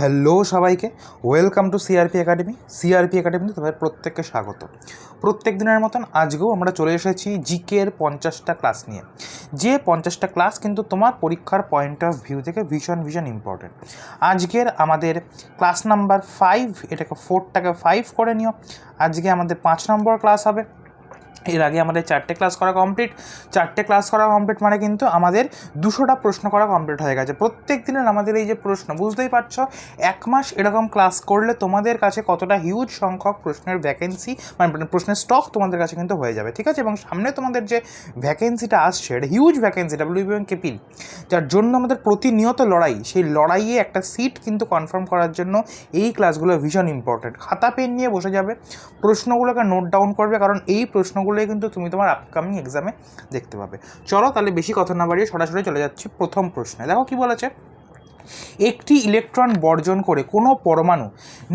Hello সবাইকে, welcome to CRP academy CRP একাডেমিতে তোমাদের প্রত্যেককে স্বাগত। প্রত্যেক দিনের মতন আজকেও আমরা চলে এসেছি জিকের পঞ্চাশটা ক্লাস নিয়ে। যে পঞ্চাশটা ক্লাস কিন্তু তোমার পরীক্ষার পয়েন্ট অফ ভিউ থেকে ভীষণ ভীষণ ইম্পর্টেন্ট আজকের আমাদের ক্লাস নাম্বার ফাইভ এটাকে ফোরটাকে ফাইভ করে নিও। আজকে আমাদের পাঁচ নম্বর ক্লাস হবে। এর আগে আমাদের চারটে ক্লাস করা কমপ্লিট চারটে ক্লাস করা কমপ্লিট মানে কিন্তু আমাদের দুশোটা প্রশ্ন করা কমপ্লিট হয়ে গেছে। প্রত্যেক দিনের আমাদের এই যে প্রশ্ন, বুঝতেই পারছ? এক মাস এরকম ক্লাস করলে তোমাদের কাছে কতটা হিউজ সংখ্যক প্রশ্নের ভ্যাকেন্সি মানে প্রশ্নের স্টক তোমাদের কাছে কিন্তু হয়ে যাবে, ঠিক আছে? এবং সামনে তোমাদের যে ভ্যাকেন্সিটা আসছে, এটা হিউজ ভ্যাকেন্সি ডাব্লিউবি এবং কেপিল যার জন্য আমাদের প্রতিনিয়ত লড়াই, সেই লড়াইয়ে একটা সিট কিন্তু কনফার্ম করার জন্য এই ক্লাসগুলো ভীষণ ইম্পর্টেন্ট খাতা পেন নিয়ে বসে যাবে। প্রশ্নগুলোকে নোট ডাউন করবে, কারণ এই প্রশ্নগুলোই কিন্তু তুমি তোমার আপকামিং এক্সামে দেখতে পাবে। চলো তাহলে বেশি কথা না বাড়িয়ে সরাসরি চলে যাচ্ছি প্রথম প্রশ্নে। দেখো কি বলেছে? একটি ইলেকট্রন বর্জন করে কোনো পরমাণু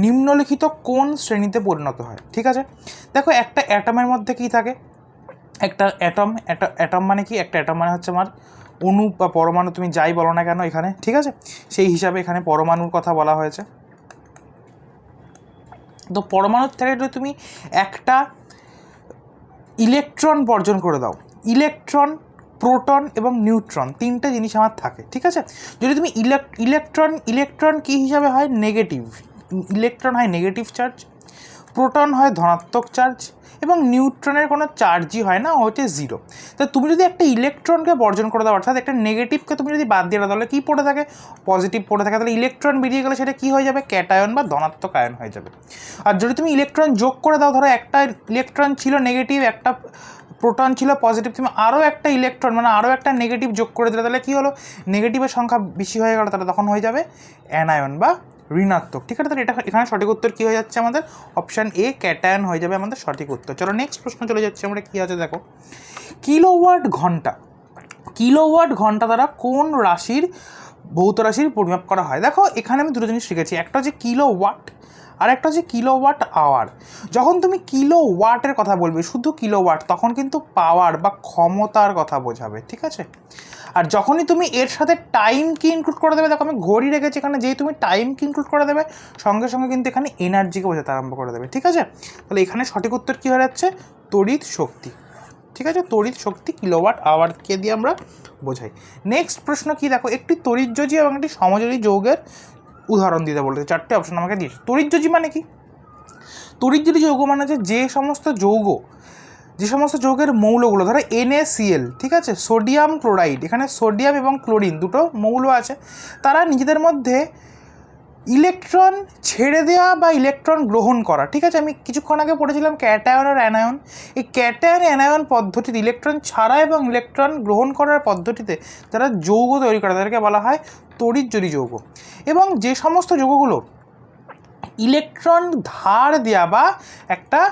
নিম্নলিখিত কোন শ্রেণীতে পরিণত হয়? ঠিক আছে? দেখো একটা অ্যাটমের মধ্যে কি থাকে? একটা অ্যাটম একটা অ্যাটম মানে কি? একটা অ্যাটম মানে হচ্ছে আমার অণু বা পরমাণু, তুমি যাই বলো না কেন এখানে, ঠিক আছে? সেই হিসাবে এখানে পরমাণুর কথা বলা হয়েছে। তো পরমাণুর থেকে তুমি একটা ইলেকট্রন বর্জন করে দাও। ইলেকট্রন, প্রোটন এবং নিউট্রন তিনটে জিনিস আমার থাকে, ঠিক আছে? যদি তুমি ইলেকট্রন ইলেকট্রন কী হিসাবে হয়? নেগেটিভ। ইলেকট্রন হয় নেগেটিভ চার্জ প্রোটন হয় ধনাত্মক চার্জ এবং নিউট্রনের কোনো চার্জই হয় না, হচ্ছে জিরো। তা তুমি যদি একটা ইলেকট্রনকে বর্জন করে দাও, অর্থাৎ একটা নেগেটিভকে তুমি যদি বাদ দিয়ে দাও, তাহলে কী পড়ে থাকে? পজিটিভ পড়ে থাকে। তাহলে ইলেকট্রন বেরিয়ে গেলে সেটা কী হয়ে যাবে? ক্যাটায়ন বা ধনাত্মক আয়ন হয়ে যাবে। আর যদি তুমি ইলেকট্রন যোগ করে দাও, ধরো একটা ইলেকট্রন ছিল নেগেটিভ, একটা প্রোটন ছিল পজিটিভ, তুমি আরও একটা ইলেকট্রন মানে আরও একটা নেগেটিভ যোগ করে দিলে, তাহলে কী হলো? নেগেটিভের সংখ্যা বেশি হয়ে গেলো, তাহলে তখন হয়ে যাবে অ্যানায়ন বা ঋণাত্মক। ঠিক আছে, তাহলে এটা এখানে সঠিক উত্তর কী হয়ে যাচ্ছে আমাদের? অপশান এ ক্যাটায়ন হয়ে যাবে আমাদের সঠিক উত্তর। চলো নেক্সট প্রশ্ন চলে যাচ্ছে, আমরা কী আছে দেখো। কিলোওয়াট ঘণ্টা কিলোওয়াট ঘণ্টা দ্বারা কোন রাশির, ভৌত রাশির পরিমাপ করা হয়? দেখো, এখানে আমি দুটো জিনিস শিখেছি। একটা হচ্ছে কিলো ওয়াট আর একটা হচ্ছে কিলো ওয়াট আওয়ার যখন তুমি কিলো ওয়াটের কথা বলবে, শুধু কিলো ওয়াট তখন কিন্তু পাওয়ার বা ক্ষমতার কথা বোঝাবে, ঠিক আছে? আর যখনই তুমি এর সাথে টাইমকে ইনক্লুড করে দেবে, দেখো আমি ঘড়ি রেখেছি এখানে, যেই তুমি টাইমকে ইনক্লুড করে দেবে, সঙ্গে সঙ্গে কিন্তু এখানে এনার্জিকে বোঝাতে আরম্ভ করে দেবে, ঠিক আছে? তাহলে এখানে সঠিক উত্তর কী হয়ে যাচ্ছে? তড়িৎ শক্তি। ঠিক আছে? তড়িৎ শক্তি কিলোওয়াট আওয়ারকে দিয়ে আমরা বোঝাই। নেক্সট প্রশ্ন কি? দেখো, একটি তড়িৎযোজী এবং একটি সমযোজী যৌগের উদাহরণ দিতে বলতে চারটে অপশন আমাকে দিয়েছে। তরিজ্যোজি মানে কি? তড়িৎযোজী যৌগ মানে হচ্ছে যে সমস্ত যৌগ, যে সমস্ত যৌগের মৌলগুলো, ধরো এনএসিএল ঠিক আছে? সোডিয়াম ক্লোরাইড, এখানে সোডিয়াম এবং ক্লোরিন দুটো মৌল আছে, তারা নিজেদের মধ্যে ইলেকট্রন ছেড়ে দেওয়া বা ইলেকট্রন গ্রহণ করা। ঠিক আছে, আমি কিছুক্ষণ আগে পড়েছিলাম ক্যাটায়ন আর অ্যানায়ন। এই ক্যাটায়ন, অ্যানায়ন পদ্ধতিতে ইলেকট্রন ছাড়া এবং ইলেকট্রন গ্রহণ করার পদ্ধতিতে তারা যৌগ তৈরি করে। তাদেরকে বলা হয় তড়িৎজরি যৌগ। এবং যে সমস্ত যৌগগুলো ইলেকট্রন ধার দেওয়া বা একটা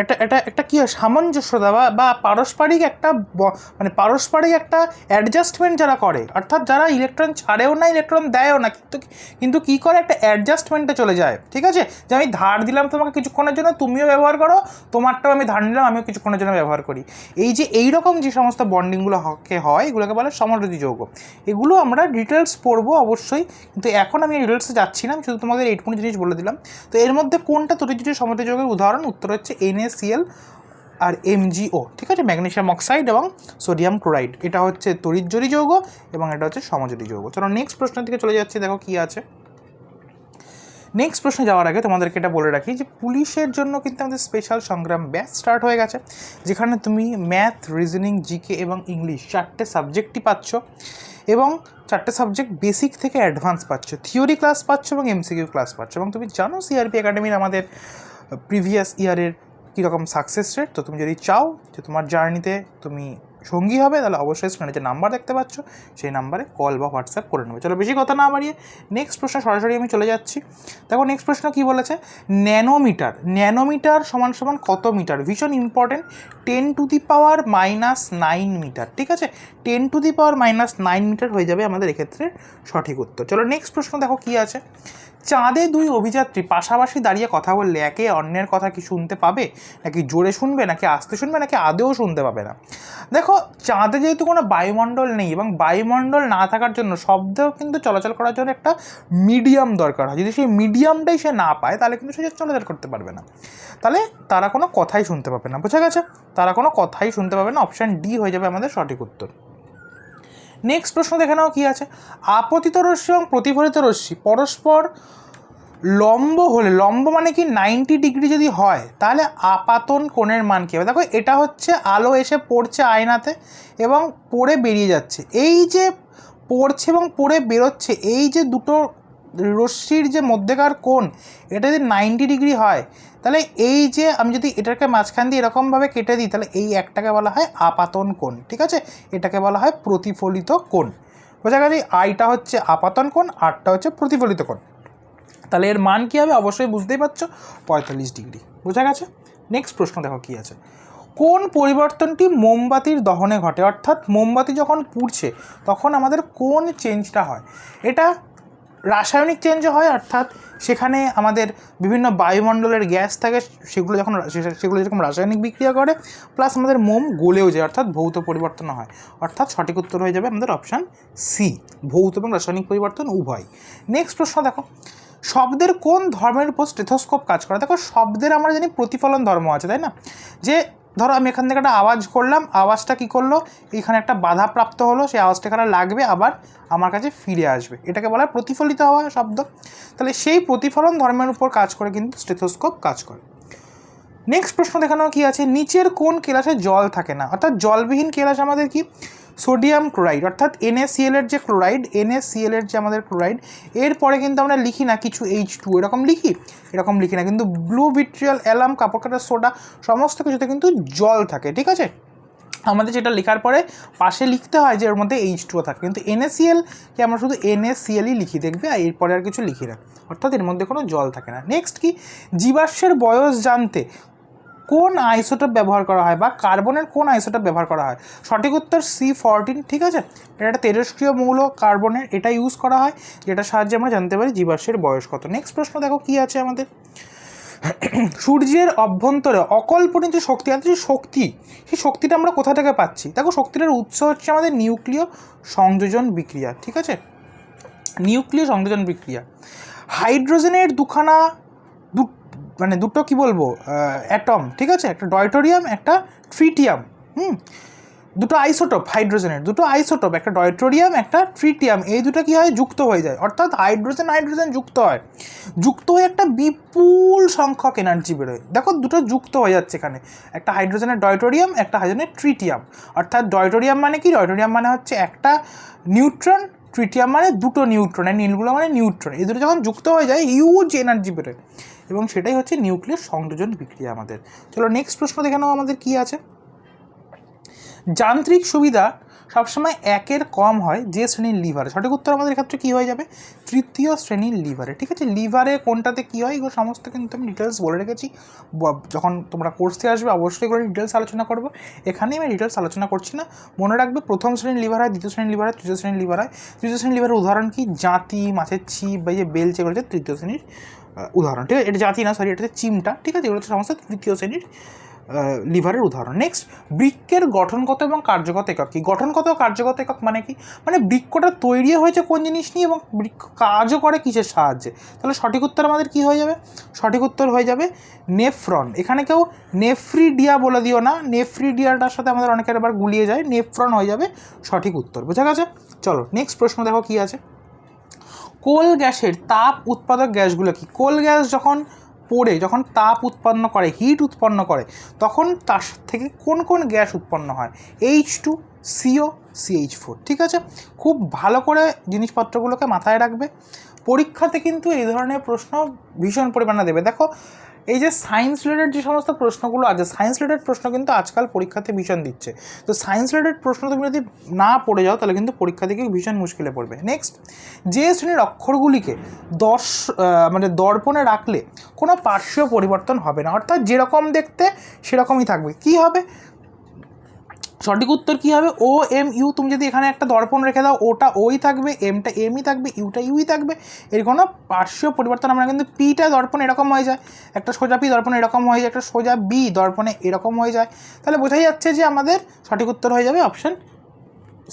একটা এটা একটা কী হয়? সামঞ্জস্যতা বা বা পারস্পরিক একটা মানে পারস্পরিক একটা অ্যাডজাস্টমেন্ট যারা করে, অর্থাৎ যারা ইলেকট্রন ছাড়েও না ইলেকট্রন দেয়ও না, কিন্তু কিন্তু কী করে একটা অ্যাডজাস্টমেন্টে চলে যায়? ঠিক আছে? যে আমি ধার দিলাম তোমাকে কিছুক্ষণের জন্য, তুমিও ব্যবহার করো, তোমারটাও আমি ধার নিলাম, আমিও কিছুক্ষণের জন্য ব্যবহার করি। এই যে এই রকম যে সমস্ত বন্ডিংগুলো হকে হয়, এগুলোকে বলে সমযোজী যৌগ। এগুলো আমরা ডিটেলস পড়ব অবশ্যই, কিন্তু এখন আমি ডিটেলসে যাচ্ছি না শুধু তোমাদের এইটুকুনি জিনিস বলে দিলাম। তো এর মধ্যে কোনটা তরিজুটি সমযোজী যৌগের উদাহরণ, উত্তর হচ্ছে এনএসিএল আর এমজিও ঠিক আছে? ম্যাগনেশিয়াম অক্সাইড এবং সোডিয়াম ক্লোরাইড। এটা হচ্ছে তড়িৎজরি যৌগ এবং এটা হচ্ছে সমযোজী যৌগ। চলো নেক্সট প্রশ্নের দিকে চলে যাচ্ছি, দেখো কী আছে। নেক্সট প্রশ্নে যাওয়ার আগে তোমাদেরকে এটা বলে রাখি যে পুলিশের জন্য কিন্তু আমাদের স্পেশাল সংগ্রাম ব্যাচ স্টার্ট হয়ে গেছে, যেখানে তুমি ম্যাথ রিজনিং জিকে এবং ইংলিশ চারটে সাবজেক্টই পাচ্ছ এবং চারটে সাবজেক্ট বেসিক থেকে অ্যাডভান্স পাচ্ছ। থিওরি ক্লাস পাচ্ছ এবং এমসিকিউ ক্লাস পাচ্ছ এবং তুমি জানো সিআরপি একাডেমির আমাদের প্রিভিয়াস ইয়ারের কীরকম সাকসেস রেট তো তুমি যদি চাও যে তোমার জার্নিতে তুমি সঙ্গী হবে, তাহলে অবশ্যই স্ক্রিনে যে নাম্বার দেখতে পাচ্ছ, সেই নাম্বারে কল বা হোয়াটসঅ্যাপ করে নেবে। চলো বেশি কথা না বাড়িয়ে নেক্সট প্রশ্ন সরাসরি আমি চলে যাচ্ছি। দেখো নেক্সট প্রশ্ন কী বলেছে? ন্যানোমিটার ন্যানোমিটার সমান সমান কত মিটার? ভীষণ important ten to the power minus nine metre ঠিক আছে? Ten to the power minus nine metre হয়ে যাবে আমাদের এক্ষেত্রে সঠিক উত্তর। চলো নেক্সট প্রশ্ন দেখো কী আছে? চাঁদে দুই অভিযাত্রী পাশাপাশি দাঁড়িয়ে কথা বললে একে অন্যের কথা কি শুনতে পাবে? নাকি জোরে শুনবে? নাকি আস্তে শুনবে? নাকি আদেও শুনতে পাবে না? দেখো চাঁদে যেহেতু কোনো বায়ুমণ্ডল নেই এবং বায়ুমণ্ডল না থাকার জন্য শব্দ কিন্তু চলাচল করার জন্য একটা মিডিয়াম দরকার হয়। যদি সেই মিডিয়ামটাই সে না পায়, তাহলে কিন্তু সে চলাচল করতে পারবে না। তাহলে তারা কোনো কথাই শুনতে পাবে না। বোঝা গেছে? তারা কোনো কথাই শুনতে পাবে না। অপশান ডি হয়ে যাবে আমাদের সঠিক উত্তর। নেক্সট প্রশ্ন দেখে নাও কী আছে? আপতিত রশ্মি এবং প্রতিফলিত রশ্মি। পরস্পর লম্ব হলে, লম্ব মানে কি নাইনটি ডিগ্রি যদি হয়, তাহলে আপাতন কোণের মান কী হবে? দেখো, এটা হচ্ছে আলো এসে পড়ছে আয়নাতে এবং পড়ে বেরিয়ে যাচ্ছে। এই যে পড়ছে এবং পড়ে বেরোচ্ছে, এই যে দুটো রশ্মির যে মধ্যেকার কোণ, এটা যদি নাইনটি ডিগ্রি হয়, তাহলে এই যে আমি যদি এটাকে মাঝখান দিয়ে এরকমভাবে কেটে দিই, তাহলে এই একটাকে বলা হয় আপাতন কোণ, ঠিক আছে? এটাকে বলা হয় প্রতিফলিত কোণ। বোঝা গেছে আইটা হচ্ছে আপাতন কোণ আরটা হচ্ছে প্রতিফলিত কোণ। তাহলে এর মান কী হবে? অবশ্যই বুঝতেই পারছ। পঁয়তাল্লিশ ডিগ্রি। বোঝা গেছে? নেক্সট প্রশ্ন দেখো কী আছে। কোন পরিবর্তনটি মোমবাতির দহনে ঘটে? অর্থাৎ মোমবাতি যখন পুড়ছে, তখন আমাদের কোন চেঞ্জটা হয়? এটা রাসায়নিক চেঞ্জও হয়, অর্থাৎ সেখানে আমাদের বিভিন্ন বায়ুমণ্ডলের গ্যাস থাকে, সেগুলো যখন সেগুলো যেরকম রাসায়নিক বিক্রিয়া করে প্লাস আমাদের মোম গলেও যায়, অর্থাৎ ভৌত পরিবর্তন হয়। অর্থাৎ সঠিক উত্তর হয়ে যাবে আমাদের অপশান সি ভৌত এবং রাসায়নিক পরিবর্তন উভয় নেক্সট প্রশ্ন দেখো। শব্দের কোন ধর্মের উপর স্টেথোস্কোপ কাজ করে? দেখো, শব্দের আমরা জানি প্রতিফলন ধর্ম আছে, তাই না? যে, ধরো আমি এখান থেকে একটা আওয়াজ করলাম, আওয়াজটা কি করল? এখানে একটা বাধা প্রাপ্ত হলো, সেই আওয়াজটা এখানে লাগবে, আবার আমার কাছে ফিরে আসবে। এটাকে বলা প্রতিফলিত হওয়া শব্দ। তাহলে সেই প্রতিফলন ধর্মের উপর কাজ করে কিন্তু স্টেথোস্কোপ কাজ করে। নেক্সট প্রশ্ন দেখানো কি আছে? নিচের কোন কেলাসে জল থাকে না? অর্থাৎ জলবিহীন কেলাস আমাদের কি? সোডিয়াম ক্লোরাইড, অর্থাৎ NaCl এর যে ক্লোরাইড NaCl এর যে আমাদের ক্লোরাইড, এরপরে কিন্তু আমরা লিখি না কিছু এইচ টু এরকম লিখি? এরকম লিখি না, কিন্তু ব্লু ভিট্রিয়াল অ্যালাম কাপড় কাটার সোডা সমস্ত কিছুতে কিন্তু জল থাকে, ঠিক আছে? আমাদের যেটা লেখার পরে পাশে লিখতে হয় যে এর মধ্যে এইচ টুও থাকে, কিন্তু NaCl কে আমরা শুধু NaClই লিখি, দেখবে? আর এরপরে আর কিছু লিখি না, অর্থাৎ এর মধ্যে কোনো জল থাকে না। নেক্সট কি? জীবাশ্মের বয়স জানতে কোন আইসোটোপ ব্যবহার করা হয় বা কার্বনের কোন আইসোটোপ ব্যবহার করা হয়? সঠিক উত্তর সি ফরটিন ঠিক আছে? এটা একটা তেজস্ক্রিয় মৌল, কার্বনের, এটা ইউজ করা হয়, যেটার সাহায্যে আমরা জানতে পারি জীবাশ্মের বয়স কত। নেক্সট প্রশ্ন দেখো, কি আছে আমাদের? সূর্যের অভ্যন্তরে অকল্পনীয় যে শক্তি আছে যে শক্তি, সেই শক্তিটা আমরা কোথা থেকে পাচ্ছি? দেখো, শক্তিটার উৎস হচ্ছে আমাদের নিউক্লিয় সংযোজন বিক্রিয়া, ঠিক আছে? নিউক্লিয় সংযোজন বিক্রিয়া। হাইড্রোজেনের দুখানা মানে দুটো কি বলব অ্যাটম ঠিক আছে? একটা ডয়টোরিয়াম একটা ট্রিটিয়াম হুম? দুটো আইসোটপ হাইড্রোজেনের দুটো আইসোটপ একটা ডয়টোরিয়াম একটা ট্রিটিয়াম এই দুটো কি হয়? যুক্ত হয়ে যায়। অর্থাৎ হাইড্রোজেন হাইড্রোজেন যুক্ত হয়। যুক্ত হয়ে একটা বিপুল সংখ্যক এনার্জি বেরোয়। দেখো, দুটো যুক্ত হয়ে যাচ্ছে এখানে। একটা হাইড্রোজেনের ডয়টোরিয়াম একটা হাইড্রোজেনের ট্রিটিয়াম অর্থাৎ ডয়টোরিয়াম মানে কি? ডয়টোরিয়াম মানে হচ্ছে একটা নিউট্রন ট্রিটিয়াম মানে দুটো নিউট্রন আর নীলগুলো মানে নিউট্রন এই দুটো যখন যুক্ত হয়ে যায় হিউজ এনার্জি বেরোয়। এবং সেটাই হচ্ছে নিউক্লিয়ার সংযোজন বিক্রিয়া আমাদের। চলো নেক্সট প্রশ্ন দেখে নাও আমাদের কী আছে। যান্ত্রিক সুবিধা সবসময় একের কম হয় যে শ্রেণির লিভারে। সঠিক উত্তর আমাদের ক্ষেত্রে কী হয়ে যাবে? তৃতীয় শ্রেণির লিভারে। ঠিক আছে? লিভারে কোনটাতে কী হয়? এগুলো সমস্ত কিন্তু আমি ডিটেলস বলে রেখেছি। যখন তোমরা কোর্সে আসবে, অবশ্যই এগুলো ডিটেলস আলোচনা করব। এখানেই আমি ডিটেলস আলোচনা করছি না। মনে রাখবে প্রথম শ্রেণির লিভার হয়, দ্বিতীয় শ্রেণির লিভার হয়, তৃতীয় শ্রেণির লিভার হয়। তৃতীয় শ্রেণির লিভারের উদাহরণ কি? জাতি, মাছের ছিপ বা যে বেল যেগুলো তৃতীয় শ্রেণির উদাহরণ, ঠিক আছে? এটা জাতি না সরি এটা চিমটা, ঠিক আছে? এগুলো সমস্ত তৃতীয় শ্রেণির লিভারের উদাহরণ। নেক্সট বৃক্কের গঠনগত এবং কার্যগত একক কি? গঠনগত ও কার্যগত একক মানে কি? মানে বৃক্ষটা তৈরি হয়েছে কোন জিনিস নিয়ে এবং বৃক্ষ কাজও করে কিসের সাহায্যে? তাহলে সঠিক উত্তর আমাদের কি হয়ে যাবে? সঠিক উত্তর হয়ে যাবে নেফ্রন। এখানে কেউ নেফ্রিডিয়া বলে দিও না, নেফ্রিডিয়াটার সাথে আমাদের অনেকের আবার গুলিয়ে যায়, নেফ্রন হয়ে যাবে সঠিক উত্তর, বোঝা গেছে? চলো নেক্সট প্রশ্ন দেখো কি আছে। কোল গ্যাসের তাপ উৎপাদক গ্যাসগুলো কি? কোল গ্যাস যখন পড়ে, যখন তাপ উৎপন্ন করে হিট উৎপন্ন করে, তখন তার থেকে কোন কোন গ্যাস উৎপন্ন হয়? H two CO CH four ঠিক আছে? খুব ভালো করে জিনিসপত্রগুলোকে মাথায় রাখবে। পরীক্ষাতে কিন্তু এই ধরনের প্রশ্ন ভীষণ পরিমাণে দেবে। দেখো এই যে সায়েন্স রিলেটেড যে সমস্ত প্রশ্নগুলো আছে সায়েন্স রিলেটেড প্রশ্ন কিন্তু আজকাল পরীক্ষাতে ভীষণ দিচ্ছে। তো সায়েন্স রিলেটেড প্রশ্ন তুমি যদি না পড়ে যাও, তাহলে কিন্তু পরীক্ষা থেকে ভীষণ মুশকিলে পড়বে। নেক্সট যে শ্রেণির অক্ষরগুলিকে দশ মানে দর্পণে রাখলে কোনো পার্শ্বীয় পরিবর্তন হবে না। অর্থাৎ যেরকম দেখতে, সেরকমই থাকবে। কি হবে? সঠিক উত্তর কী হবে? ও এম ইউ তুমি যদি এখানে একটা দর্পণ রেখে দাও, ওটা ওই থাকবে এমটা এমই থাকবে ইউটা ইউই থাকবে। এর কোনো পার্শ্বীয় পরিবর্তন আমরা কিন্তু পিটা দর্পণ এরকম হয়ে যায়। একটা সোজা পি দর্পণ এরকম হয়ে যায়, একটা সোজা বি দর্পণে এরকম হয়ে যায়। তাহলে বোঝাই যাচ্ছে যে আমাদের সঠিক উত্তর হয়ে যাবে অপশান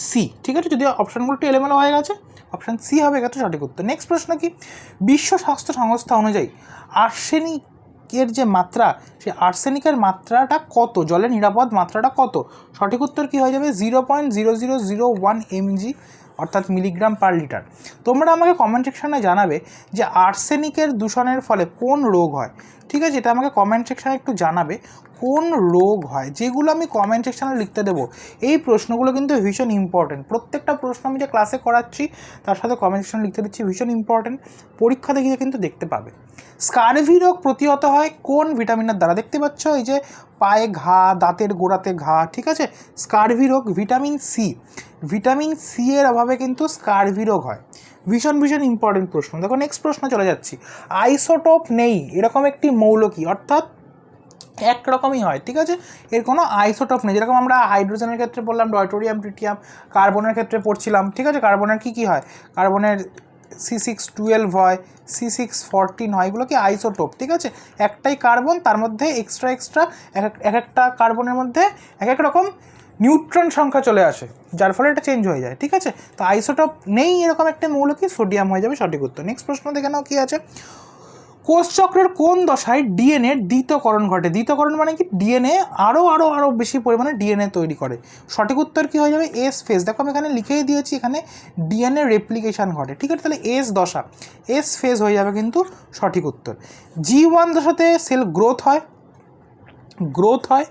সি ঠিক আছে? যদি অপশানগুলো একটু এলোমেলো হয়ে গেছে অপশান সি হবে এক্ষেত্রে সঠিক উত্তর। নেক্সট প্রশ্ন কি? বিশ্ব স্বাস্থ্য সংস্থা অনুযায়ী আর্সেনিকের যে মাত্রা সেই আর্সেনিকের মাত্রাটা কত? জলের নিরাপদ মাত্রাটা কত? সঠিক উত্তর কী হয়ে যাবে? Zero point zero zero zero one mg অর্থাৎ মিলিগ্রাম পার লিটার। তোমরা আমাকে কমেন্ট সেকশানে জানাবে যে আর্সেনিকের দূষণের ফলে কোন রোগ হয়। ঠিক আছে? এটা আমাকে কমেন্ট সেকশানে একটু জানাবে কোন রোগ হয়, যেগুলো আমি কমেন্ট সেকশানে লিখতে দেবো। এই প্রশ্নগুলো কিন্তু ভীষণ ইম্পর্টেন্ট প্রত্যেকটা প্রশ্ন আমি যে ক্লাসে করাচ্ছি, তার সাথে কমেন্ট সেকশানে লিখতে দিচ্ছি, ভীষণ ইম্পর্টেন্ট পরীক্ষা দেখিয়ে কিন্তু দেখতে পাবে। স্কারভি রোগ প্রতিহত হয় কোন ভিটামিনের দ্বারা? দেখতে পাচ্ছ এই যে পায়ে ঘা, দাঁতের গোড়াতে ঘা, ঠিক আছে? স্কারভি রোগ ভিটামিন সি ভিটামিন সি এর অভাবে কিন্তু স্কারভি রোগ হয়। ভীষণ ভীষণ ইম্পর্টেন্ট প্রশ্ন। দেখো নেক্সট প্রশ্ন চলে যাচ্ছি। আইসোটোপ নেই, এরকম একটি মৌলকী, অর্থাৎ একরকমই হয়, ঠিক আছে? এর কোনো আইসোটোপ নেই, যেরকম আমরা হাইড্রোজেনের ক্ষেত্রে বললাম ডয়টোরিয়াম ট্রিটিয়াম কার্বনের ক্ষেত্রে পড়ছিলাম, ঠিক আছে? কার্বনের কী কী হয়? কার্বনের সি সিক্স টুয়েলভ হয় সি সিক্স ফরটিন হয়, এগুলো কি আইসোটোপ ঠিক আছে? একটাই কার্বন তার মধ্যে এক্সট্রা এক্সট্রা এক এক- এক একটা কার্বনের মধ্যে এক এক রকম নিউট্রন সংখ্যা চলে আসে, যার ফলে এটা চেঞ্জ হয়ে যায়, ঠিক আছে? তো আইসোটপ নেই এরকম একটা মৌল কি? সোডিয়াম হয়ে যাবে, সঠিক উত্তর। নেক্সট প্রশ্ন দেখে নাও কী আছে। কোষচক্রের কোন দশায় ডিএনএ দ্বিতকরণ ঘটে? দ্বিতকরণ মানে কি? ডিএনএ আরও আরও আরও বেশি পরিমাণে ডিএনএ তৈরি করে। সঠিক উত্তর কী হয়ে যাবে? এস ফেজ দেখো, আমি এখানে লিখেই দিয়েছি, এখানে ডিএনএ রেপ্লিকেশন ঘটে, ঠিক আছে? তাহলে এস দশা এস ফেজ হয়ে যাবে কিন্তু সঠিক উত্তর। জি ওয়ান দশাতে সেল গ্রোথ হয় গ্রোথ হয়,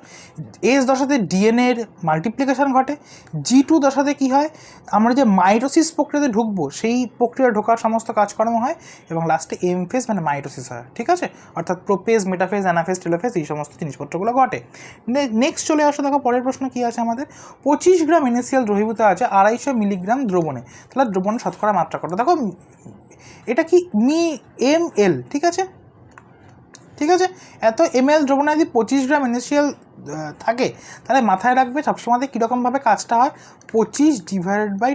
এস দশাতে ডিএনএর মাল্টিপ্লিকেশন ঘটে, জি টু দশাতে কী হয়, আমরা যে মাইটোসিস প্রক্রিয়াতে ঢুকবো, সেই প্রক্রিয়া ঢোকার সমস্ত কাজকর্ম হয় এবং লাস্টে এম ফেজ মানে মাইটোসিস হয়, ঠিক আছে? অর্থাৎ প্রোপেজ, মেটাফেজ, অ্যানাফেজ, টেলোফেজ, এই সমস্ত জিনিসপত্রগুলো ঘটে। নেক্সট চলে আসো, দেখো পরের প্রশ্ন কী আছে আমাদের? পঁচিশ গ্রাম এনএসিএল দ্রবীভূত আছে আড়াইশো মিলিগ্রাম দ্রবণে, তাহলে দ্রবণে শতকরা মাত্রা কত? দেখো, এটা কি মি এম এল ঠিক আছে? ঠিক আছে? এত এম এল দ্রবণে যদি পঁচিশ গ্রাম ইনিশিয়াল থাকে, তাহলে মাথায় রাখবে সবসময় কীরকমভাবে কাজটা হয়? পঁচিশ ডিভাইডেড বাই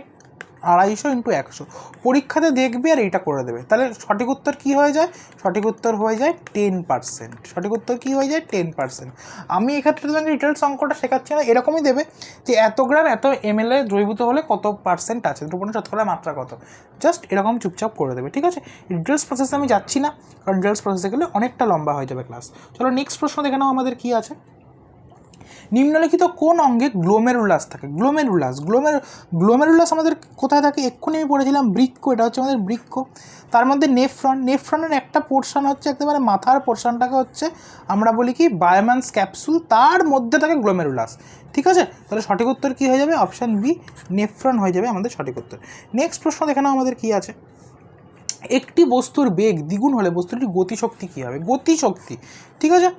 আড়াইশো ইন্টু একশো। পরীক্ষাতে দেখবে আর এইটা করে দেবে। তাহলে সঠিক উত্তর কী হয়ে যায়? সঠিক উত্তর হয়ে যায় টেন পার্সেন্ট সঠিক উত্তর কী হয়ে যায়? টেন পার্সেন্ট আমি এক্ষেত্রে তোমাকে ডিটেলস অঙ্কটা শেখাচ্ছি না। এরকমই দেবে যে এত গ্রাম, এত এমএল এ দ্রবীভূত হলে কত পার্সেন্ট আছে? দ্রবণের শতকরা মাত্রা কত? জাস্ট এরকম চুপচাপ করে দেবে, ঠিক আছে? ডিটেলস প্রসেসে আমি যাচ্ছি না। কারণ ডিটেলস প্রসেসে গেলে অনেকটা লম্বা হয়ে যাবে ক্লাস চলো নেক্সট প্রশ্ন দেখে নাও আমাদের কী আছে। নিম্নলিখিত কোন অঙ্গে গ্লোমেরুলাস থাকে? গ্লোমেরুলাস গ্লোমের গ্লোমেরুলাস আমাদের কোথায় থাকে? এক্ষুনি আমি পড়েছিলাম বৃক্ষ, এটা হচ্ছে আমাদের বৃক্ষ। তার মধ্যে নেফ্রন নেফ্রনের একটা পোর্শন হচ্ছে একেবারে মাথার পোর্শনটাকে হচ্ছে আমরা বলি কি বায়োম্যান্স ক্যাপসুল তার মধ্যে থাকে গ্লোমেরুলাস ঠিক আছে? তাহলে সঠিক উত্তর কী হয়ে যাবে? অপশান বি নেফ্রন হয়ে যাবে আমাদের সঠিক উত্তর। নেক্সট প্রশ্ন দেখে নাও আমাদের কী আছে? একটি বস্তুর বেগ দ্বিগুণ হলে বস্তুটির গতিশক্তি কী হবে? গতিশক্তি, ঠিক আছে?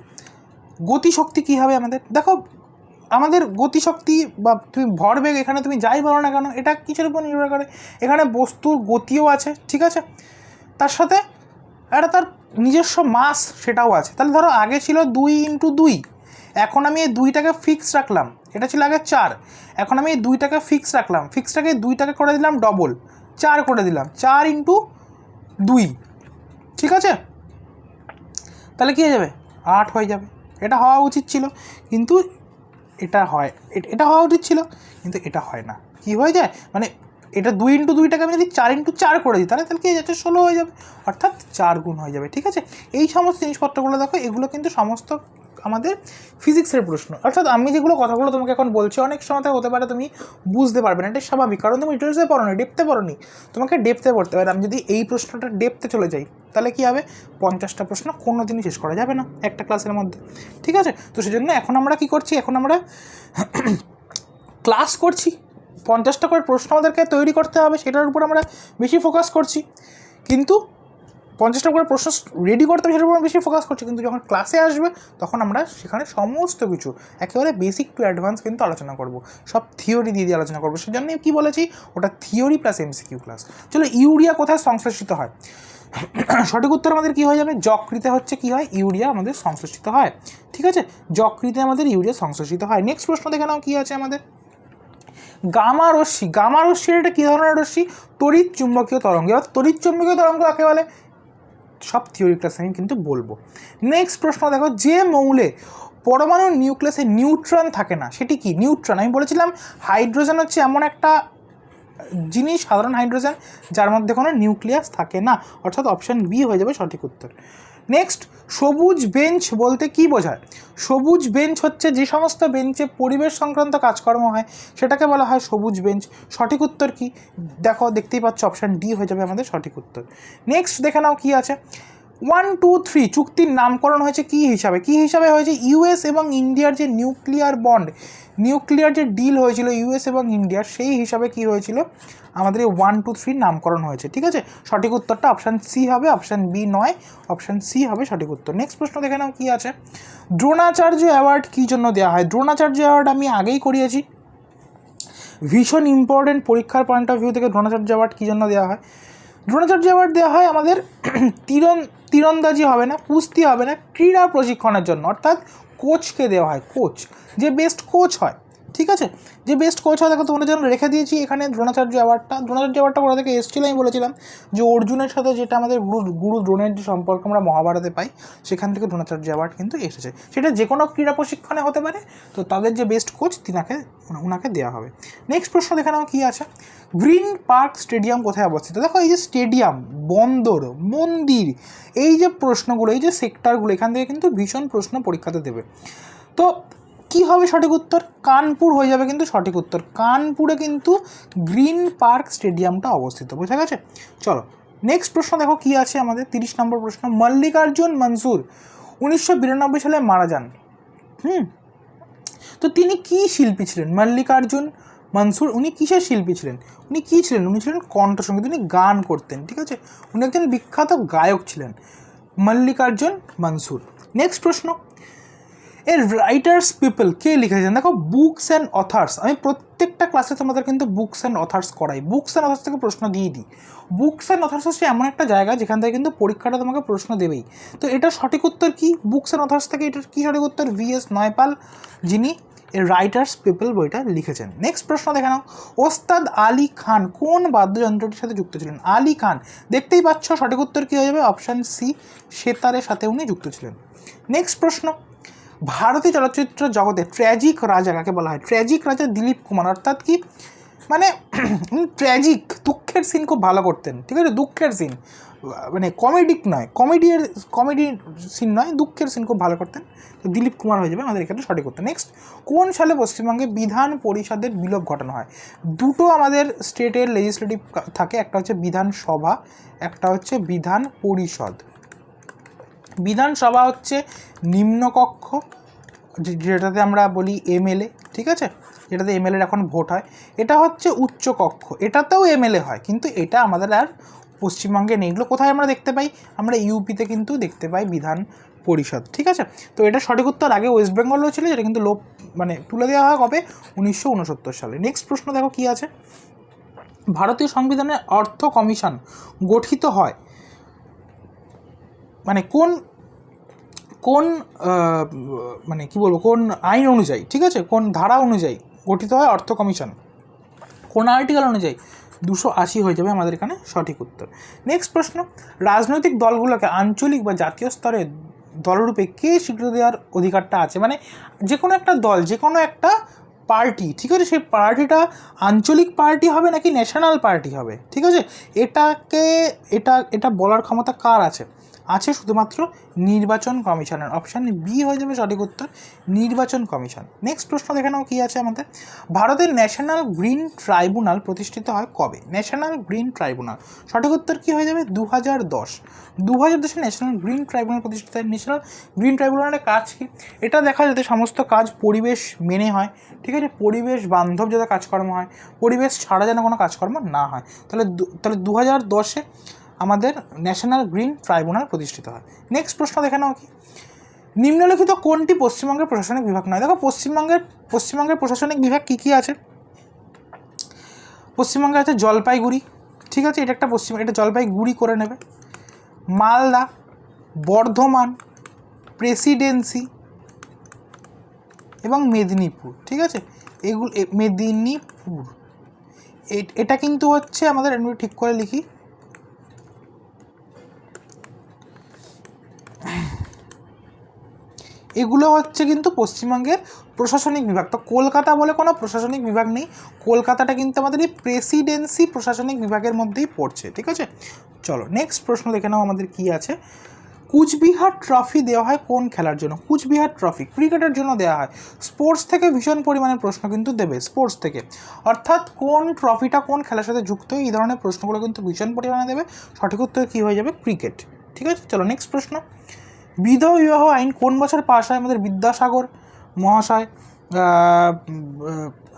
গতিশক্তি কী হবে আমাদের, দেখো, আমাদের গতিশক্তি বা তুমি ভরবেগ এখানে তুমি যাই বলো না কেন, এটা কিসের উপর নির্ভর করে? এখানে বস্তুর গতিও আছে, ঠিক আছে? তার সাথে একটা তার নিজস্ব মাস সেটাও আছে। তাহলে ধরো আগে ছিল দুই ইন্টু দুই, এখন আমি এই দুইটাকে ফিক্স রাখলাম, এটা ছিল আগে চার, এখন আমি এই দুইটাকে ফিক্স রাখলাম ফিক্সটাকে দুইটাকে করে দিলাম ডবল চার করে দিলাম, চার ইন্টু দুই, ঠিক আছে? তাহলে কী হয়ে যাবে? আট হয়ে যাবে। এটা হওয়া উচিত ছিল। কিন্তু এটা হয় এটা হওয়া উচিত ছিল, কিন্তু এটা হয় না। কি হয়ে যায়? মানে এটা দুই ইন্টু দুইটাকে আমি যদি চার ইন্টু চার করে দিই, তাহলে তাহলে কি যাচ্ছে? ষোলো হয়ে যাবে। অর্থাৎ চার গুণ হয়ে যাবে, ঠিক আছে? এই সমস্ত জিনিসপত্রগুলো দেখো, এগুলো কিন্তু সমস্ত আমাদের ফিজিক্সের প্রশ্ন। অর্থাৎ আমি যেগুলো কথাগুলো তোমাকে এখন বলছি, অনেক সময় হতে পারে তুমি বুঝতে পারবে না, এটা স্বাভাবিক। কারণ তুমি ডিটেলসে পড়ো নি ডেপতে পড়ো নি তোমাকে ডেপতে পড়তে পারে আমি যদি এই প্রশ্নটা ডেপতে চলে যাই, তাহলে কী হবে? পঞ্চাশটা প্রশ্ন কোনো দিনই শেষ করা যাবে না একটা ক্লাসের মধ্যে। ঠিক আছে? তো সেজন্য এখন আমরা কি করছি? এখন আমরা ক্লাস করছি। পঞ্চাশটা করে প্রশ্ন আমাদেরকে তৈরি করতে হবে, সেটার উপর আমরা বেশি ফোকাস করছি। কিন্তু পঞ্চাশটা করে প্রশ্ন রেডি করতে সেটার উপর বেশি ফোকাস করছি, কিন্তু যখন ক্লাসে আসবে, তখন আমরা সেখানে সমস্ত কিছু, একেবারে বেসিক টু অ্যাডভান্স কিন্তু আলোচনা করব। সব থিওরি দিয়ে দিয়ে আলোচনা করব। সেজন্য কী বলেছি, ওটা থিওরি প্লাস এমসিকিউ ক্লাস চলো, ইউরিয়া কোথায় সংশ্লেষিত হয়? সঠিক উত্তর আমাদের কী হয়ে যাবে? যকৃতে হচ্ছে কী হয়? ইউরিয়া আমাদের সংশ্লেষিত হয়। ঠিক আছে? যকৃতে আমাদের ইউরিয়া সংশ্লেষিত হয়। নেক্সট প্রশ্ন দেখে নাও, কি আছে আমাদের? গামা রশ্মি। গামা রশ্মি এটা কী ধরনের রশ্মি? তড়িৎ চুম্বকীয় তরঙ্গ। এবার তড়িৎ চুম্বকীয় তরঙ্গ কাকে বলে? সব থিওরি আমি কিন্তু বলব। নেক্সট প্রশ্ন, দেখো, যে মৌলে পরমাণু নিউক্লিয়াসে নিউট্রন থাকে না, সেটি কি? নিউট্রন আমি বলেছিলাম হাইড্রোজেন হচ্ছে এমন একটা জিনিস, সাধারণ হাইড্রোজেন যার মধ্যে কোনো নিউক্লিয়াস থাকে না। অর্থাৎ অপশান বি হয়ে যাবে সঠিক উত্তর। নেক্সট সবুজ বেঞ্চ বলতে কি বোঝায়? সবুজ বেঞ্চ হচ্ছে যে সমস্ত বেঞ্চে পরিবেশ সংক্রান্ত কাজকর্ম হয়, সেটাকে বলা হয় সবুজ বেঞ্চ সঠিক উত্তর কি? দেখো, দেখতেই পাচ্ছ অপশান ডি হয়ে যাবে আমাদের সঠিক উত্তর। নেক্সট দেখে নাও কি আছে। ওয়ান টু থ্রি চুক্তির নামকরণ হয়েছে কি হিসাবে? কি হিসাবে হয়েছে? ইউএস এবং ইন্ডিয়ার যে নিউক্লিয়ার বন্ড নিউক্লিয়ার যে ডিল হয়েছিল ইউএস এবং ইন্ডিয়ার সেই হিসাবে কি হয়েছিল? আমাদের এই ওয়ান টু থ্রির নামকরণ হয়েছে, ঠিক আছে? সঠিক উত্তরটা অপশান সি হবে অপশান বি নয় অপশান সি হবে সঠিক উত্তর। নেক্সট প্রশ্ন দেখে নাও কী আছে। দ্রোণাচার্য অ্যাওয়ার্ড কী জন্য দেওয়া হয়? দ্রোণাচার্য অ্যাওয়ার্ড আমি আগেই করিয়েছি। ভীষণ ইম্পর্টেন্ট পরীক্ষার পয়েন্ট অফ ভিউ থেকে দ্রোণাচার্য অ্যাওয়ার্ড কী জন্য দেওয়া হয়? দ্রোণাচার্য অ্যাওয়ার্ড দেওয়া হয় আমাদের তীরন, তীরন্দাজি হবে না, কুস্তি হবে না, ক্রীড়া প্রশিক্ষণের জন্য, অর্থাৎ কোচকে দেওয়া হয় কোচ যে বেস্ট কোচ হয়। ঠিক আছে? যে বেস্ট কোচ হয়, দেখো তোমাদের জন্য রেখে দিয়েছি এখানে দ্রোণাচার্য অ্যাওয়ার্ডটা দ্রোণাচার্য অ্যাওয়ার্ডটা কোথা থেকে এসেছিল আমি বলেছিলাম যে অর্জুনের সাথে যেটা আমাদের গুরু গুরু দ্রোণের যে সম্পর্ক আমরা মহাভারতে পাই, সেখান থেকে দ্রোণাচার্য অ্যাওয়ার্ড কিন্তু এসেছে। সেটা যে কোনো ক্রীড়া প্রশিক্ষণে হতে পারে, তো তাদের যে বেস্ট কোচ তিনাকে ওনাকে দেওয়া হবে। নেক্সট প্রশ্ন দেখে নাও কী আছে। গ্রিন পার্ক স্টেডিয়াম কোথায় অবস্থিত? দেখো এই যে স্টেডিয়াম, বন্দর, মন্দির, এই যে প্রশ্নগুলো, এই যে সেক্টরগুলো এখান থেকে কিন্তু ভীষণ প্রশ্ন পরীক্ষাতে দেবে। তো কি হবে সঠিক উত্তর? কানপুর হয়ে যাবে কিন্তু সঠিক উত্তর। কানপুরে কিন্তু গ্রিন পার্ক স্টেডিয়ামটা অবস্থিত বোঝা গেছে চলো নেক্সট প্রশ্ন দেখো কি আছে আমাদের, তিরিশ নম্বর প্রশ্ন। মল্লিকার্জুন মনসুর উনিশশো বিরানব্বই সালে মারা যান। হুম? তো তিনি কি শিল্পী ছিলেন? মল্লিকার্জুন মনসুর উনি কিসের শিল্পী ছিলেন? উনি কী ছিলেন? উনি ছিলেন কণ্ঠসঙ্গীত, উনি গান করতেন, ঠিক আছে? উনি একজন বিখ্যাত গায়ক ছিলেন, মল্লিকার্জুন মনসুর। নেক্সট প্রশ্ন এর রাইটার্স পিপল কে লিখেছেন? দেখো বুকস অ্যান্ড অথার্স আমি প্রত্যেকটা ক্লাসে তোমাদের কিন্তু বুকস অ্যান্ড অথার্স করাই। বুকস অ্যান্ড অথার্স থেকে প্রশ্ন দিয়ে দিই। বুকস অ্যান্ড অথার্স হচ্ছে এমন একটা জায়গা যেখান থেকে কিন্তু পরীক্ষাটা তোমাকে প্রশ্ন দেবেই। তো এটা সঠিক উত্তর কি? বুকস অ্যান্ড অথার্স থেকে এটার কী সঠিক উত্তর? ভি এস নয়পাল, যিনি রাইটার্স পিপল বইটা লিখেছেন। নেক্সট প্রশ্ন দেখে নাও। ওস্তাদ আলী খান কোন বাদ্যযন্ত্রটির সাথে যুক্ত ছিলেন? আলী খান। দেখতেই পাচ্ছ, সঠিক উত্তর কী হয়ে যাবে? অপশান সি সেতারের সাথে উনি যুক্ত ছিলেন। নেক্সট প্রশ্ন। ভারতীয় চলচ্চিত্র জগতে ট্র্যাজিক রাজা কাকে বলা হয়, ট্র্যাজিক রাজা দিলীপ কুমার, অর্থাৎ কি মানে ট্র্যাজিক, দুঃখের সিন খুব ভালো করতেন, ঠিক আছে? দুঃখের সিন মানে কমেডিক নয় কমেডির কমেডি সিন নয়, দুঃখের সিন খুব ভালো করতেন। তো দিলীপ কুমার হয়ে যাবে আমাদের এখানে সঠিক করতেন নেক্সট কোন সালে পশ্চিমবঙ্গে বিধান পরিষদের বিলোপ ঘটানো হয়? দুটো আমাদের স্টেটের লেজিসলেটিভ থাকে, একটা হচ্ছে বিধানসভা, একটা হচ্ছে বিধান পরিষদ। বিধানসভা হচ্ছে নিম্নকক্ষ যেটাতে আমরা বলি এমএলএ, ঠিক আছে? যেটাতে এমএলএর এখন ভোট হয়। এটা হচ্ছে উচ্চকক্ষ। এটাতেও এমএলএ হয়, কিন্তু এটা আমাদের আর পশ্চিমবঙ্গে নেই। এগুলো কোথায় আমরা দেখতে পাই? আমরা ইউপিতে কিন্তু দেখতে পাই বিধান পরিষদ, ঠিক আছে? তো এটা সঠিক উত্তর আগে ওয়েস্ট বেঙ্গলও ছিল, যেটা কিন্তু লোপ মানে তুলে দেওয়া হয় কবে? উনিশশো উনসত্তর সালে। নেক্সট প্রশ্ন দেখো কী আছে। ভারতীয় সংবিধানের অর্থ কমিশন গঠিত হয় মানে কোন কোন মানে কি বলব, কোন আইন অনুযায়ী, ঠিক আছে? কোন ধারা অনুযায়ী গঠিত হয় অর্থ কমিশন। কোন আর্টিকেল অনুযায়ী দুশো আশি হয়ে যাবে আমাদের এখানে সঠিক উত্তর। নেক্সট প্রশ্ন, রাজনৈতিক দলগুলোকে আঞ্চলিক বা জাতীয় স্তরে দলরূপে কে স্বীকৃতি দেওয়ার অধিকারটা আছে? মানে যে কোনো একটা দল যে কোনো একটা পার্টি, ঠিক আছে? সেই পার্টিটা আঞ্চলিক পার্টি হবে নাকি ন্যাশনাল পার্টি হবে? ঠিক আছে? এটাকে, এটা এটা বলার ক্ষমতা কার আছে? আছে শুধুমাত্র নির্বাচন কমিশনের অপশান বি হয়ে যাবে সঠিক উত্তর, নির্বাচন কমিশন। নেক্সট প্রশ্ন দেখে নাও কী আছে আমাদের। ভারতের ন্যাশনাল গ্রিন ট্রাইব্যুনাল প্রতিষ্ঠিত হয় কবে? ন্যাশনাল গ্রিন ট্রাইব্যুনাল সঠিক উত্তর কী হয়ে যাবে? দু হাজার দশ। দু হাজার দশে ন্যাশনাল গ্রিন ট্রাইব্যুনাল প্রতিষ্ঠিত হয়। ন্যাশনাল গ্রিন ট্রাইব্যুনালের কাজ কি? এটা দেখা যাতে সমস্ত কাজ পরিবেশ মেনে হয়, ঠিক আছে? পরিবেশ বান্ধব যাতে কাজকর্ম হয়, পরিবেশ ছাড়া যেন কোনো কাজকর্ম না হয়। তাহলে তাহলে দু হাজার দশে আমাদের ন্যাশনাল গ্রিন ট্রাইব্যুনাল প্রতিষ্ঠিত হয়। নেক্সট প্রশ্ন দেখে নাও কি? নিম্নলিখিত কোনটি পশ্চিমবঙ্গের প্রশাসনিক বিভাগ নয়? দেখো, পশ্চিমবঙ্গের পশ্চিমবঙ্গের প্রশাসনিক বিভাগ কী কী আছে? পশ্চিমবঙ্গে আছে জলপাইগুড়ি, ঠিক আছে? এটা একটা পশ্চিম, এটা জলপাইগুড়ি করে নেবে। মালদা, বর্ধমান, প্রেসিডেন্সি এবং মেদিনীপুর, ঠিক আছে? এগুলো মেদিনীপুর। এটা কিন্তু হচ্ছে আমাদের, আমি ঠিক করে লিখি এগুলো হচ্ছে কিন্তু পশ্চিমবঙ্গের প্রশাসনিক বিভাগ। তো কলকাতা বলে কোনো প্রশাসনিক বিভাগ নেই। কলকাতাটা কিন্তু আমাদের এই প্রেসিডেন্সি প্রশাসনিক বিভাগের মধ্যেই পড়ছে, ঠিক আছে? চলো নেক্সট প্রশ্ন দেখে নাও আমাদের কি আছে। কুচবিহার ট্রফি দেওয়া হয় কোন খেলার জন্য? কুচবিহার ট্রফি ক্রিকেটের জন্য দেওয়া হয়। স্পোর্টস থেকে ভীষণ পরিমাণে প্রশ্ন কিন্তু দেবে স্পোর্টস থেকে। অর্থাৎ কোন ট্রফিটা কোন খেলার সাথে যুক্ত, এই ধরনের প্রশ্নগুলো কিন্তু ভীষণ পরিমাণে দেবে। সঠিক উত্তর কী হয়ে যাবে? ক্রিকেট ঠিক আছে? চলো নেক্সট প্রশ্ন। বিধবা বিবাহ আইন কোন বছর পাশ হয় আমাদের বিদ্যাসাগর মহাশয়?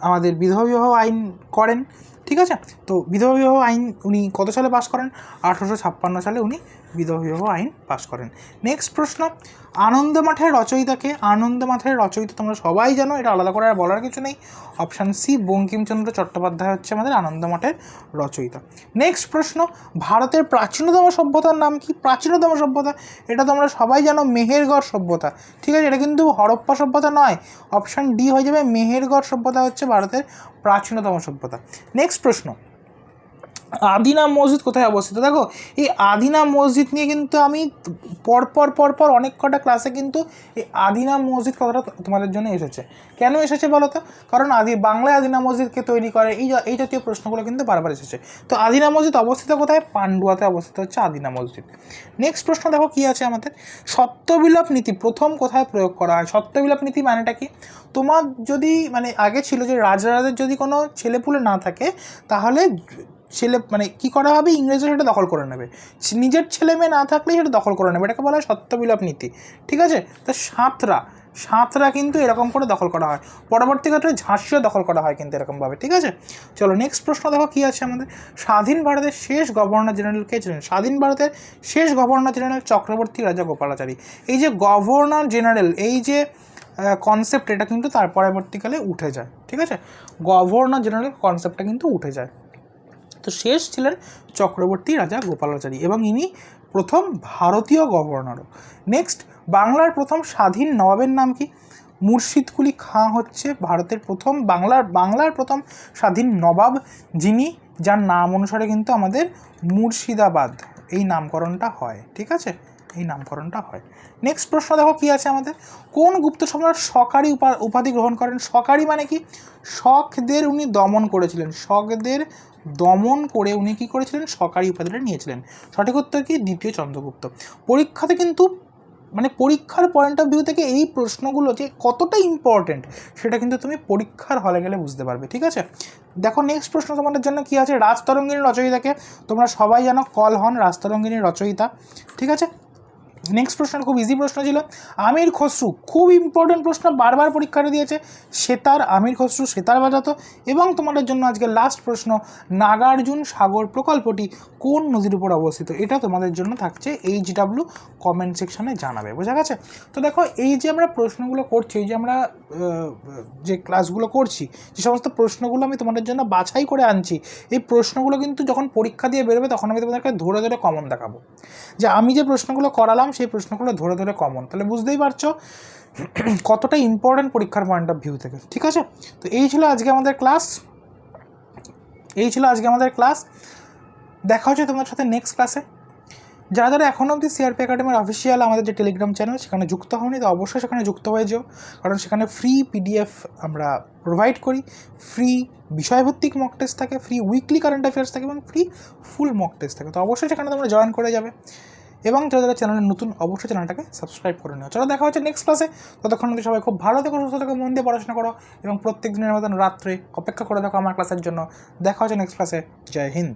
আমাদের বিধবা বিবাহ আইন করেন, ঠিক আছে? তো বিধবা বিবাহ আইন উনি কত সালে পাশ করেন? আঠেরোশো ছাপ্পান্ন সালে উনি বিধবা বিবাহ আইন পাশ করেন। নেক্সট প্রশ্ন আনন্দ মাঠের রচয়িতাকে আনন্দ মাঠের রচয়িতা তোমরা সবাই জানো, এটা আলাদা করে আর বলার কিছু নেই। অপশান সি বঙ্কিমচন্দ্র চট্টোপাধ্যায় হচ্ছে আমাদের আনন্দ মাঠের রচয়িতা। নেক্সট প্রশ্ন, ভারতের প্রাচীনতম সভ্যতার নাম কি? প্রাচীনতম সভ্যতা, এটা তোমরা সবাই জানো, মেহেরগড় সভ্যতা। ঠিক আছে, এটা কিন্তু হরপ্পা সভ্যতা নয়। অপশান ডি হয়ে যাবে, মেহেরগড় সভ্যতা হচ্ছে ভারতের প্রাচীনতম সভ্যতা। নেক্সট প্রশ্ন আদিনা মসজিদ কোথায় অবস্থিত? দেখো, এই আদিনা মসজিদ নিয়ে কিন্তু আমি পরপর পরপর অনেক কটা ক্লাসে কিন্তু এই আদিনা মসজিদ কথাটা তোমাদের জন্য এসেছে। কেন এসেছে বলো তো? কারণ আদি, বাংলায় আদিনা মসজিদকে তৈরি করে, এই এই জাতীয় প্রশ্নগুলো কিন্তু বারবার এসেছে। তো আদিনা মসজিদ অবস্থিত কোথায়? পান্ডুয়াতে অবস্থিত হচ্ছে আদিনা মসজিদ। নেক্সট প্রশ্ন দেখো কী আছে আমাদের? সত্যবিলোপ নীতি প্রথম কোথায় প্রয়োগ করা হয়? সত্যবিলোপ নীতি মানেটা কি? তোমার যদি মানে আগে ছিল যে রাজারাদের যদি কোনো ছেলেপুলে না থাকে, তাহলে ছেলে মানে কি করা হবে? ইংরেজরা সেটা দখল করে নেবে। নিজের ছেলে মেয়ে না থাকলেই সেটা দখল করে নেবে। এটাকে বলা হয় সত্যবিলাপ নীতি। ঠিক আছে? তো সাঁতরা সাঁতরা কিন্তু এরকম করে দখল করা হয়। পরবর্তী ক্ষেত্রে ঝাঁসিও দখল করা হয় কিন্তু এরকমভাবে। ঠিক আছে? চলো নেক্সট প্রশ্ন দেখো কী আছে আমাদের। স্বাধীন ভারতের শেষ গভর্নর জেনারেল কে ছিলেন? স্বাধীন ভারতের শেষ গভর্নর জেনারেল চক্রবর্তী রাজা গোপালাচারী। এই যে গভর্নর জেনারেল এই যে কনসেপ্ট এটা কিন্তু তার পরবর্তীকালে উঠে যায়। ঠিক আছে? গভর্নর জেনারেল কনসেপ্টটা কিন্তু উঠে যায়। তো শেষ ছিলেন চক্রবর্তী রাজা গোপালাচারী এবং ইনি প্রথম ভারতীয় গভর্নরও। নেক্সট বাংলার প্রথম স্বাধীন নবাবের নাম কি? মুর্শিদকুলি খাঁ হচ্ছে ভারতের প্রথম বাংলার বাংলার প্রথম স্বাধীন নবাব যিনি, যার নাম অনুসারে কিন্তু আমাদের মুর্শিদাবাদ, এই নামকরণটা হয়, ঠিক আছে? এই নামকরণটা হয়। নেক্সট প্রশ্ন দেখো কি আছে আমাদের? কোন গুপ্ত সম্রাট সকারি উপা- উপাধি গ্রহণ করেন? সকারি মানে কি? শখদের উনি দমন করেছিলেন। শখদের দমন করে উনি কী করেছিলেন? সরকারি উপাধিটা নিয়েছিলেন। সঠিক উত্তর কি? দ্বিতীয় চন্দ্রগুপ্ত। পরীক্ষাতে কিন্তু মানে পরীক্ষার পয়েন্ট অফ ভিউ থেকে এই প্রশ্নগুলো যে কতটা ইম্পর্টেন্ট সেটা কিন্তু তুমি পরীক্ষার হলে গেলে বুঝতে পারবে, ঠিক আছে? দেখো নেক্সট প্রশ্ন তোমাদের জন্য কী আছে? রাজতরঙ্গিনী রচয়িতাকে। তোমরা সবাই জানো কল হন রাজতরঙ্গিনীর রচয়িতা, ঠিক আছে? নেক্সট প্রশ্ন, খুব ইজি প্রশ্ন ছিল। আমির খসরু, খুব ইম্পর্টেন্ট প্রশ্ন, বারবার পরীক্ষাটা দিয়েছে। সেতার আমির খসরু সেতার বাজাতো। এবং তোমাদের জন্য আজকে লাস্ট প্রশ্ন, নাগার্জুন সাগর প্রকল্পটি কোন নদীর উপর অবস্থিত? এটা তোমাদের জন্য থাকছে এইচ ডাব্লু কমেন্ট সেকশনে জানাবে, বোঝা গেছে? তো দেখো, এই যে আমরা প্রশ্নগুলো করছি, এই যে আমরা যে ক্লাসগুলো করছি, যে সমস্ত প্রশ্নগুলো আমি তোমাদের জন্য বাছাই করে আনছি, এই প্রশ্নগুলো কিন্তু যখন পরীক্ষা দিয়ে বেরোবে, তখন আমি তোমাদেরকে ধরে ধরে কমন দেখাবো। যে আমি যে প্রশ্নগুলো করালাম সেই প্রশ্নগুলো ধরে ধরে কমন তাহলে বুঝতেই পারছ কতটা ইম্পর্ট্যান্ট পরীক্ষার পয়েন্ট অফ ভিউ থেকে। ঠিক আছে? তো এই ছিল আজকে আমাদের ক্লাস এই ছিল আজকে আমাদের ক্লাস দেখা হচ্ছে তোমাদের সাথে নেক্সট ক্লাসে যারা যারা এখনও অবধি সিআরপি একাডেমির অফিসিয়াল আমাদের যে টেলিগ্রাম চ্যানেল সেখানে যুক্ত হওনি, তো অবশ্যই সেখানে যুক্ত হয়ে যেও। কারণ সেখানে ফ্রি পিডিএফ আমরা প্রোভাইড করি। ফ্রি বিষয়ভিত্তিক মক টেস্ট থাকে ফ্রি উইকলি কারেন্ট অ্যাফেয়ার্স থাকে এবং ফ্রি ফুল মক টেস্ট থাকে। তো অবশ্যই সেখানে তোমরা জয়েন করে যাবে। এবং যারা যারা চ্যানেলে নতুন, অবশ্যই চ্যানেলটাকে সাবস্ক্রাইব করে নিও। চলো দেখা হচ্ছে নেক্সট ক্লাসে ততক্ষণ অবধি সবাই খুব ভালো থেকো, সুস্থ থেকো, মন দিয়ে পড়াশোনা করো এবং প্রত্যেক দিনের মতন রাত্রে অপেক্ষা করে দেখো আমার ক্লাসের জন্য। দেখা হচ্ছে নেক্সট ক্লাসে জয় হিন্দ।